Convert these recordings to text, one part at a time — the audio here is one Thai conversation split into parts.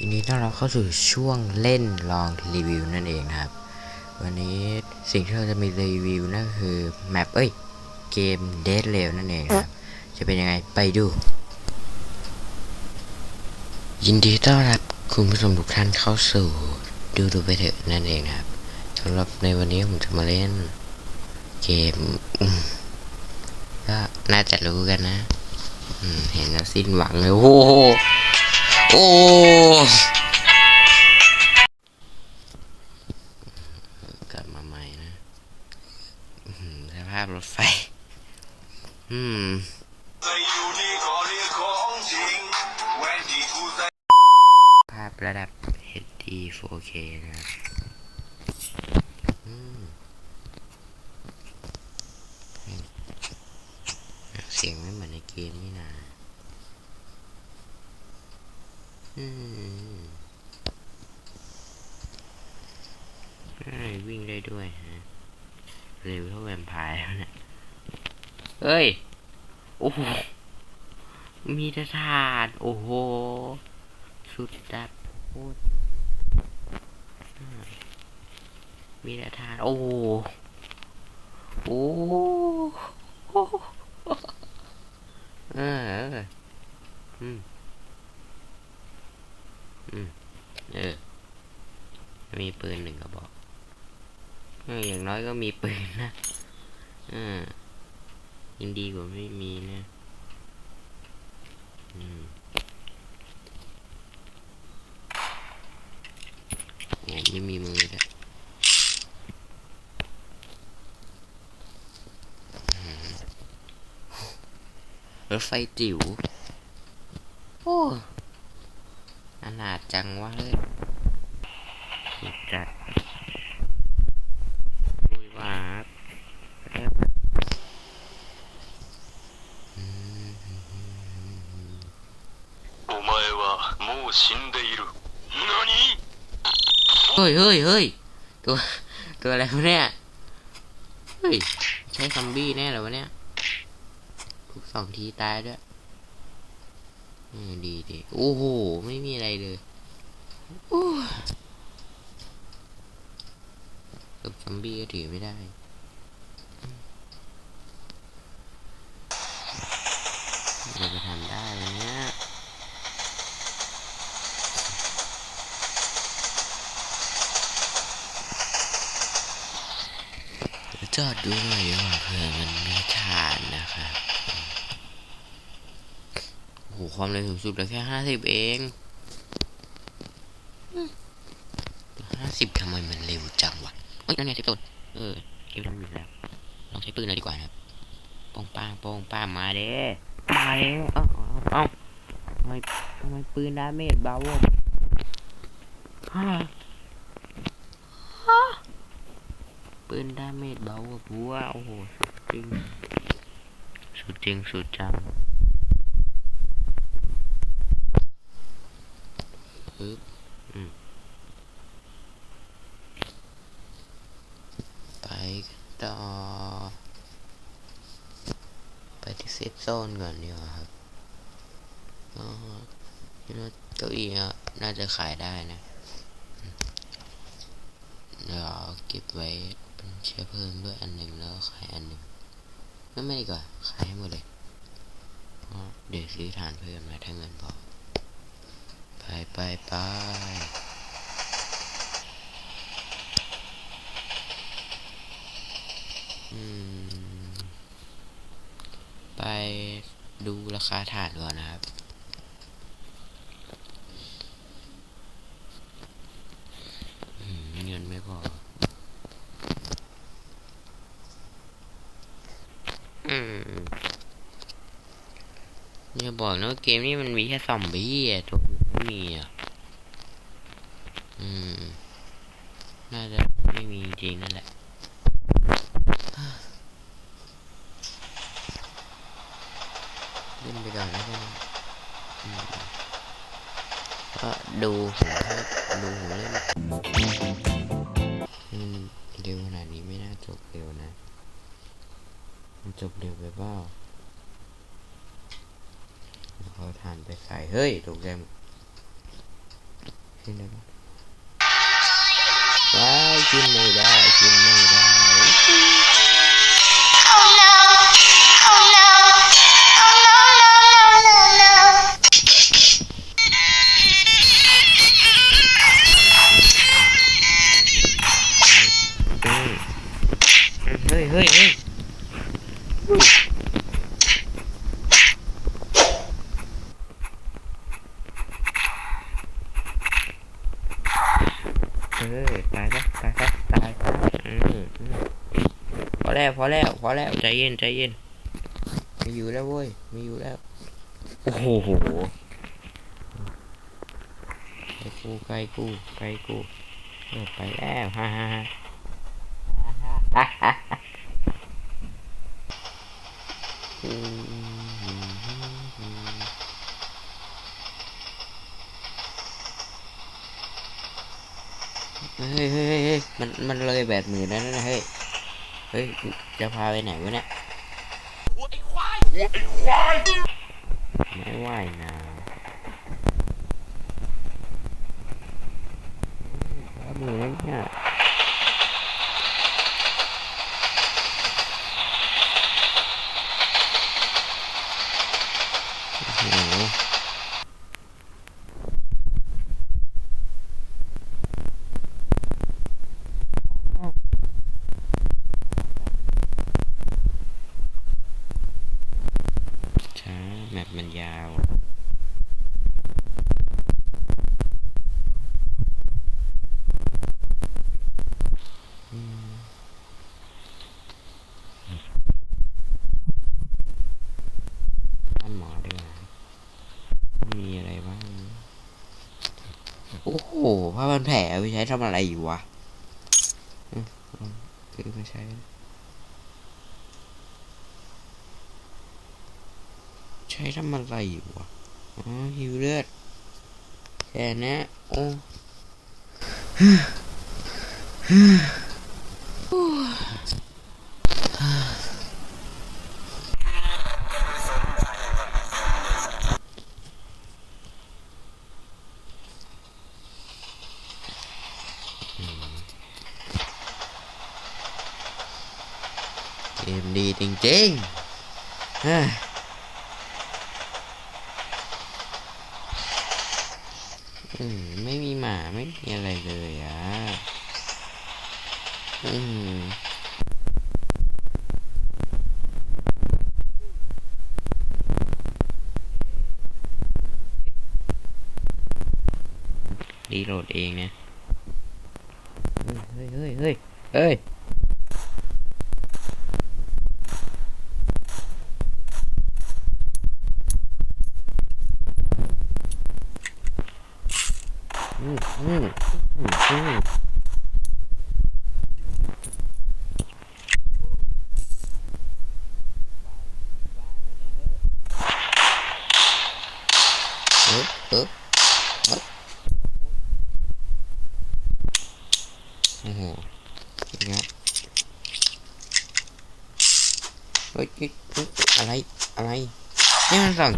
ยินดีต้อนรับเข้าสู่ช่วงเล่นลองรีวิวนั่นเองนะครับ วันนี้สิ่งที่เราจะมีรีวิวนั่นก็คือแมปเอ้ยเกม Dead r a i l นั่นเองครับ จะเป็นยังไงไปดู ยินดีต้อนรับคุณผู้ชมทุกท่านเข้าสู่ดูดูไปเถอะนั่นเองนะครับสำหรับในวันนี้ผมจะมาเล่นเกมอืมก็น่าจะรู้กันนะอืมเห็นแล้วสิ้นหวังเลยโอ้ โอ้กลับมาใหม่นะสภาพรถไฟ อืมภาพระดับ HD 4K นะเสียงไม่เหมือนในเกมนี่นะ วิ่งได้ด้วยฮะเร็วเท่าแวมไพร์แล้วเนี่ยเฮ้ย โอ้โห มีทหารโอ้โห สุดจัดโคตรมีแต่ทาน โอ้โห โอ้โหเอออืม อืม เออ มีปืนหนึ่งกระบอกอย่างน้อยก็มีปืนนะอ่ายังดีกว่าไม่มีนะอืมโอ้ไม่มีมือด้วยรถไฟจิ๋ว โอ้อ นาดจังวะเฮ้ยสุดจัดลุยว่าครับอืม お前はもう死んでいる何 เฮ้ยเฮ้ยเฮ้ยตัว ตัวอะไรวะเนี่ย เฮ้ย ใช่ซอมบี้แน่เหรอวะเนี่ยทุกสองทีตายด้วยเออ ดีดีโอ้โห ไม่มีอะไรเลยโอ้กับซอมบี้ก็ถือไม่ได้ เราจะทำได้เนี่ยจอดดูหน่อยว่าเผื่อมันมีฐานนะครับ โอ้โหความเร็วสูงสุดเหลือแค่ห้าสิบเองห้าสิบทำไมมันเร็วจังวะเอ้ยนั่นไงสิบต้นเออเกมทำอยู่แล้ว ลองใช้ปืนเลยดีกว่านะครับโป้งป้างโป้งป้างมาเด้มาเด้เอ้าเอ้าทำไมทำไมปืนดาเมจเบาวะฮ่าฮ่าปืนดาเมจเบากว่าบัวโอ้โหจริงสุดจริงสุดจัง ปึ๊บไปต่อ ไปที่เซฟโซนก่อนดีกว่าครับอ๋อเก้าอี้น่าจะขายได้นะเดี๋ยวเก็บไว้เป็นเชื้อเพลิงด้วยอันหนึ่งแล้วขายอันหนึ่งไม่ไม่ดีกว่าขายให้หมดเลยเพราะเดี๋ยวซื้อฐานเพิ่มนะถ้าเงินพอ ไปไปไปไปดูราคาฐานก่อนนะครับ เงินไม่พออืมอย่าบอกนะว่าเกมนี้มันมีแค่ซอมบี้อะตัวอื่น ไม่มีอะ อืม น่าจะไม่มีจริงนั่นแหละเล่นไปก่อนแล้วกันก็ดูผมให้ดูผมเล่นอืมเร็วขนาดนี้ไม่น่าจบเร็วนะ มันจบเร็วไปเปล่าเอาถ่านไปใส่เฮ้ยตกใจหมด ขึ้นได้ปะว้ายขึ้นไม่ได้ขึ้นไม่ได้ Oh no! Oh no! Oh no, no, no, no, no! เฮ้ยเฮ้ยเฮ้ยเออตายซะตายซะตายอืมอืม พอแล้วพอแล้วพอแล้วใจเย็นใจเย็นไม่อยู่แล้วเว้ยไม่อยู่แล้ว โอ้โหไกลกูไกลกูไกลกูเออไปแล้วฮ่าฮ่าฮ่าเฮ้ยเฮ้ยเฮ้ยเฮ้ยมันมันเลยแบดหมื่นแล้วนะเฮ้ย เฮ้ย จะพาไปไหนวะเนี่ยไม่ไหวนะมื่นแล้วเนี่ยโอ้โห ช้าแมปมันยาว อืมบ้านหมอดีกว่ามีอะไรบ้าง โอ้โห ผ้าพันแผลไปใช้ทำอะไรอยู่วะอือาซื้อมาใช้ใช้ทำอะไรอยู่วะอ๋อหิวเลือดแค่เนี้ยโอ้ เกมดีจริงๆเฮ้ยอืมไม่มีหมาไม่มีอะไรเลยอะอืมรีโหลดเองนะ เฮ้ย เฮ้ย เฮ้ย เฮ้ยอืมอืมอืมอืมเออเออเออ โอ้โหอีกแล้วเงี้ยเฮ้ยอะไร อะไรนี่มันสั่ง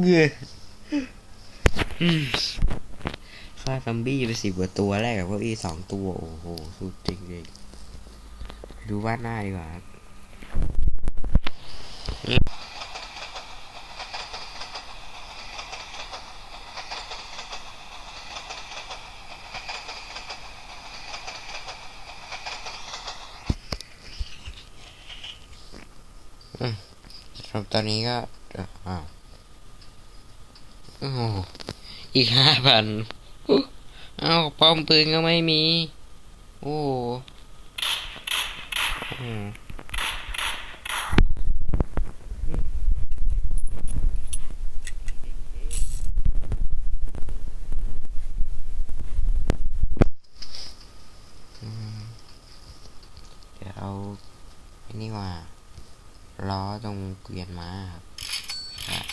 เงือฆ่าซัมบี้ไปสิบกว่าตัวแรกกับพวกอีสองตัว โอ้โห สุดจริงเลยดูวาดหน้าดีกว่าครับอืมครับตอนนี้ก็อะอ้าว อีกห้าพันเอาป้อมปืนก็ไม่มี โอ้โหอืมอืมเดี๋ยวเอาอนนี้ว่าล้อตรงเกวียนม้าครับ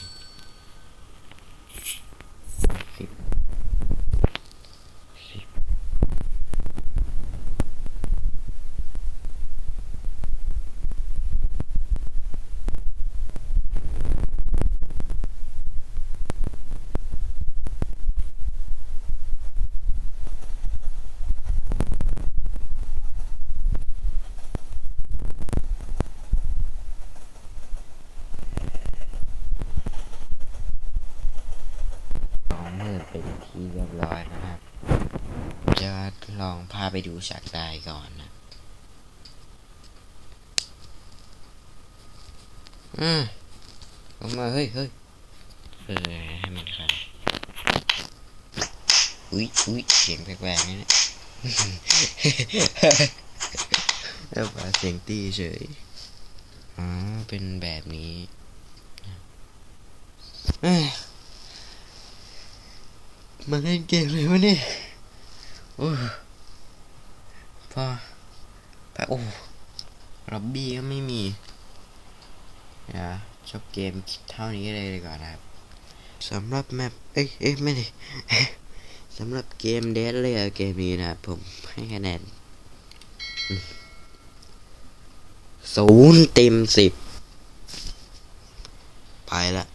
ร้อยแล้วนะครับ จะลองพา ไปดูฉากตายก่อนนะ อืมออกมาเฮ้ยเฮ้ยเออให้มันครับอุ้ยอุ้ยเสียงแปลกๆนี่นะแล้วมาเสียงตีเฉย อ๋อ เป็นแบบนี้มาเล่นเกมเลยวะเนี่ยโอ้ พ่อไปโอ้ล็อบบี้ก็ไม่มีนะจบเกมเท่านี้เลยดีกว่านะครับสำหรับแมปเอ้ยเอ้ยไม่ได้สำหรับเกมเดสเลยเกมนี้นะผมให้คะแนนศูนย์เต็มสิบไปละ